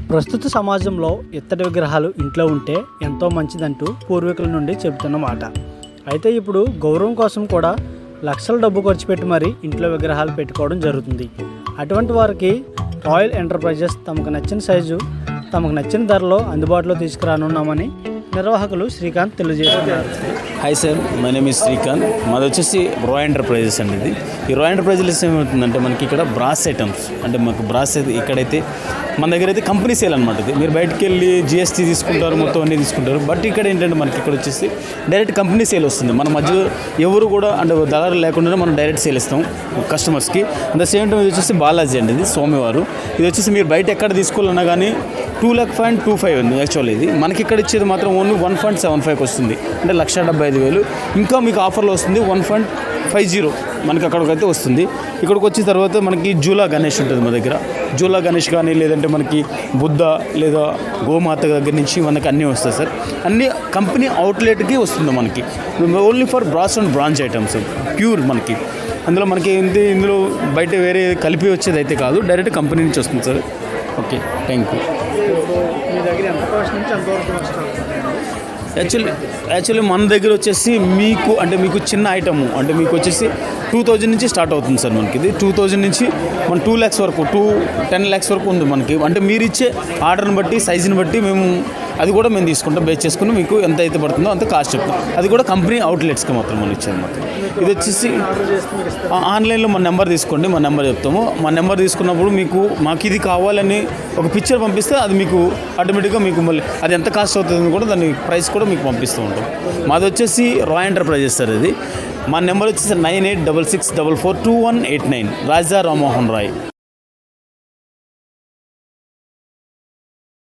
ప్రస్తుత సమాజంలో ఇత్తడి విగ్రహాలు ఇంట్లో ఉంటే ఎంతో మంచిదంటూ పూర్వీకుల నుండి చెబుతున్న మాట. అయితే ఇప్పుడు గౌరవం కోసం కూడా లక్షల డబ్బు ఖర్చు పెట్టి మరీ ఇంట్లో విగ్రహాలు పెట్టుకోవడం జరుగుతుంది. అటువంటి వారికి రాయల్ ఎంటర్ప్రైజెస్ తమకు నచ్చిన సైజు తమకు నచ్చిన ధరలో అందుబాటులో తీసుకురానున్నామని నిర్వాహకులు శ్రీకాంత్ తెలియజేస్తున్నారు. Hi sir my name is Srikanth మాది వచ్చేసి రాయ్ ఎంటర్ప్రైజెస్ అండి ఇది. ఈ రాయ్ ఎంటర్ప్రైజెస్ ఏమవుతుందంటే మనకి ఇక్కడ బ్రాస్ ఐటమ్స్ అంటే మాకు బ్రాస్ ఇక్కడైతే మన దగ్గర అయితే కంపెనీ సేల్ అనమాట ఇది. మీరు బయటకు వెళ్ళి జిఎస్టీ తీసుకుంటారు మొత్తం అన్నీ తీసుకుంటారు. బట్ ఇక్కడ ఏంటంటే మనకి ఇక్కడ వచ్చేసి డైరెక్ట్ కంపెనీ సేల్ వస్తుంది. మన మధ్యలో ఎవరు కూడా అంటే దళారు లేకుండా మనం డైరెక్ట్ సేల్ ఇస్తాం కస్టమర్స్కి అట్ ద సేమ్ టైం ఇది వచ్చేసి బాలాజీ అండి ఇది స్వామివారు. ఇది వచ్చేసి మీరు బయట ఎక్కడ తీసుకోవాలన్నా కానీ two lakh point two five ఉంది యాక్చువల్ ఇది. మనకి ఇక్కడ ఇచ్చేది మాత్రం ఓన్లీ వన్ పాయింట్ సెవెన్ ఫైవ్కి వస్తుంది. అంటే లక్ష డెబ్బై ఐదు వేలు. ఇంకా మీకు ఆఫర్లో వస్తుంది వన్ పాయింట్ ఫైవ్ జీరో. మనకి అక్కడికైతే వస్తుంది. ఇక్కడికి వచ్చిన తర్వాత మనకి జూలా గణేష్ ఉంటుంది మా దగ్గర. జూలా గణేష్ కానీ లేదంటే మనకి బుద్ధ లేదా గోమాత దగ్గర నుంచి మనకి అన్నీ వస్తాయి సార్. అన్నీ కంపెనీ అవుట్లెట్కి వస్తుంది మనకి. Only for brass and branch items. Pure మనకి. అందులో మనకి ఏంటి ఇందులో బయట వేరే కలిపి వచ్చేది అయితే కాదు. డైరెక్ట్ కంపెనీ నుంచి వస్తుంది sir. Okay thank you actually actually మన దగ్గర వచ్చేసి మీకు అంటే మీకు చిన్న ఐటమ్ అంటే మీకు వచ్చేసి టూ థౌజండ్ నుంచి స్టార్ట్ అవుతుంది సార్ మనకి. ఇది టూ థౌజండ్ నుంచి మన టూ ల్యాక్స్ వరకు టూ టెన్ ల్యాక్స్ వరకు ఉంది మనకి. అంటే మీరు ఇచ్చే ఆర్డర్ని బట్టి సైజుని బట్టి మేము అది కూడా మేము తీసుకుంటాం బేస్ చేసుకుని మీకు ఎంత అయితే పడుతుందో అంత కాస్ట్ చెప్తాం. అది కూడా కంపెనీ అవుట్లెట్స్కి మాత్రం మనం ఇచ్చేది మాత్రం. ఇది వచ్చేసి ఆ- ఆన్లైన్లో మన నెంబర్ తీసుకోండి మా నెంబర్ చెప్తాము. మా నెంబర్ తీసుకున్నప్పుడు మీకు మాకు ఇది కావాలని ఒక పిక్చర్ పంపిస్తే అది మీకు ఆటోమేటిక్గా మీకు మళ్ళీ అది ఎంత కాస్ట్ అవుతుందని కూడా దాని ప్రైస్ కూడా మీకు పంపిస్తూ ఉంటాం. మాది వచ్చేసి రాయ్ ఎంటర్ప్రైజెస్ సార్ ఇది. మా నెంబర్ వచ్చేసి nine eight double six double four two one eight nine Raja Rammohan Rai.